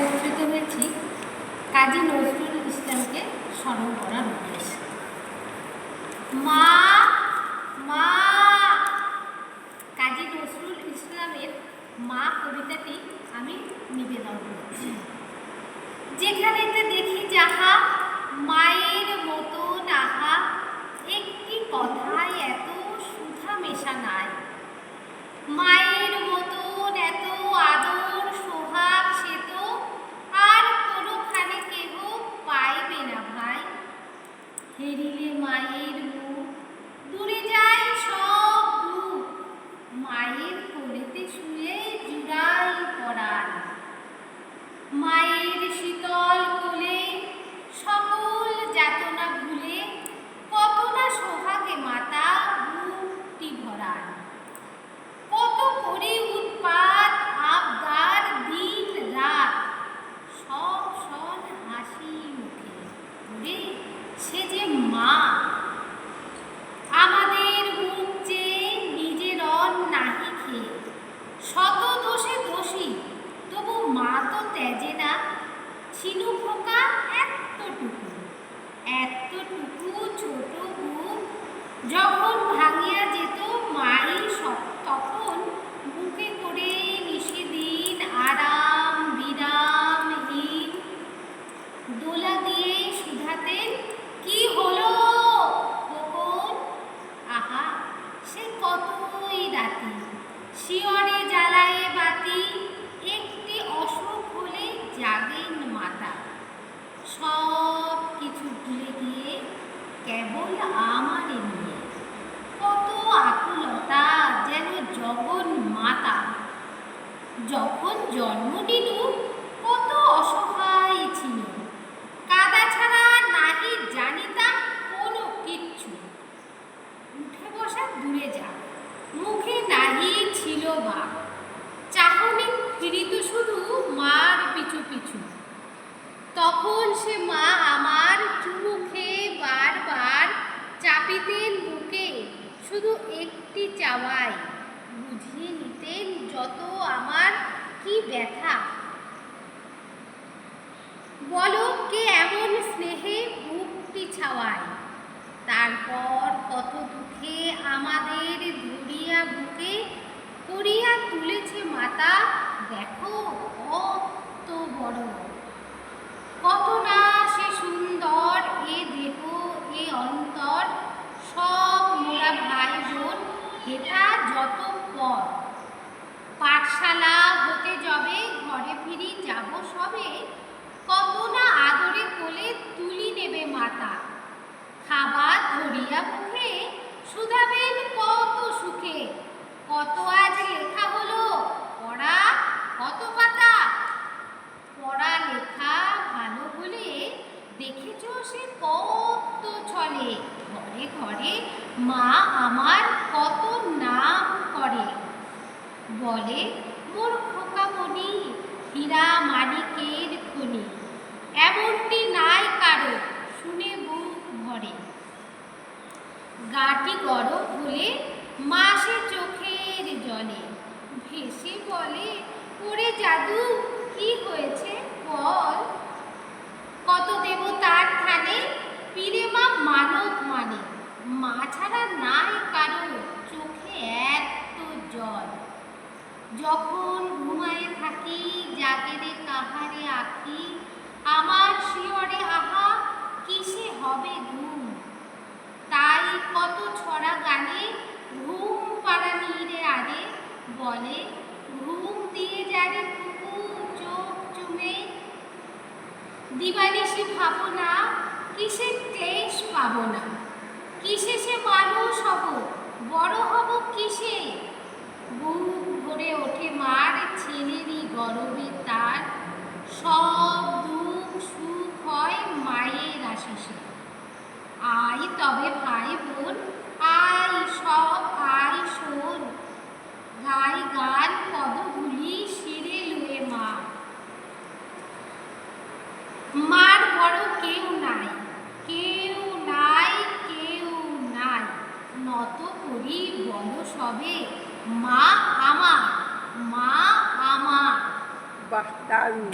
একত্রিত হয়েছি কাজী নজরুল ইসলামকে স্মরণ করার উদ্দেশ্যে। মা মা কাজী নজরুল ইসলামের মা কবিতাটি আমি নিবেদন করছি যেখানেতে দেখি যাহা মায়ের মতো নাহা একটি কথায় এত সুধা মেশা নাই মায়ের মতন এত আদর সোহাগ সে তো আর কোনোখানে কেহ পাইবে না ভাই হেরিলে মায়ের মুখ দূরে যায় সব দুঃখ মায়ের কোলেতে শুয়ে জুড়াই পড়ান মায়ের শীতল কোলে সকল যাতনা ভুলে কত না সোহাগে মাতা বুকটি ভরান কত করে উৎপাত আবদার দিন রাত সব সন হাসি মুখে ওরে সে যে মা আমাদের মুখ চেয়ে নিজের অন নাহি খেয়ে শত দোষে দোষী তবু মা তো ত্যাজে না ছিনু পোকা এতটুকু এতটুকু ছোট বুক যখন ভাঙিয়া যেত মাই সব তখন বুকে করে নিষেদিন আরাম বিরামহীন দোলা দিয়ে শুধাতেন কি হলো খোকন আহা সে কতই রাতি শিয়রে জ্বালায়ে বাতি একটি অসুখ হলে জাগেন মাতা সব কিছু ভুলে গিয়ে কেবল আমারে নিয়ে কত আকুলতা যেন জগন মাতা যখন জন্ম নিল কত অসহায় ছিল। কাদা ছাড়া নাহি জানিতাম কোনো কিচ্ছু। উঠে বসা দূরে যা, মুখে নাহি ছিল বা। চাহনি ফিরিত শুধু মার পিছু পিছু। তখন সে মা আমার চুমু খেয়ে বারবার চাপিতেন বুকে, শুধু একটি চাওয়াই বুঝিয়ে নিতেন যত আমার কি ব্যথা। বলো কে এমন স্নেহে বুকটি ছাওয়ায় তারপর কত দুঃখে আমাদের ধরিয়া বুকে করিয়া তুলেছে মাতা, দেখো কত বড় কত না সে সুন্দর এ দেহ এ অন্তর সব মোরা ভাই বোন হেতা যত পর পাঠশালা হতে যবে ঘরে ফিরি যাব সবে কত না আদরে কোলে তুলি নেবে মাতা। খাবার ধরিয়া মুখে শুধাবেন কত সুখে। কত আজ লেখা হলো, পড়া কত পাতা। পড়া লেখা ভালো হলে দেখেছ সে কত চলে ঘরে ঘরে মা আমার কত নাম করে। বলে মোর খোকামণি হীরা মানিকের খনি। এমনটি নাই কারও, শুনে বুক ভরে গাটি গরম হলে মাসে চোখের জলে। ভেসে বলে, ওরে জাদু, কি হয়েছে? বল। কত দেব তার থানে পীরে মা মানত মানে। মা ছাড়া নাই কারও চোখে এত জল। যখন ঘুমায় থাকি, জাগেরে কাহারে আঁকি আমার শিয়রে আহা, কিসে হবে ঘুম? তাই কত ছড়া গানে, ঘুম পাড়ানিরে আরে? বলে, ঘুম দিয়ে যারে কুকু চোখ চুমে। দিবানিসি ভাবো না কিসে ক্লেশ পাবো না? কিসে সে মানুষ তবে ভাই বোন, আই সব আই শোন। গাই গান পদগুলি শিরে লুয়ে মা। মার বড় কেউ নাই কেউ নাই কেউ নাই। নত করি বল সবে, মা আমার মা আমার। বাহ, দারুণ।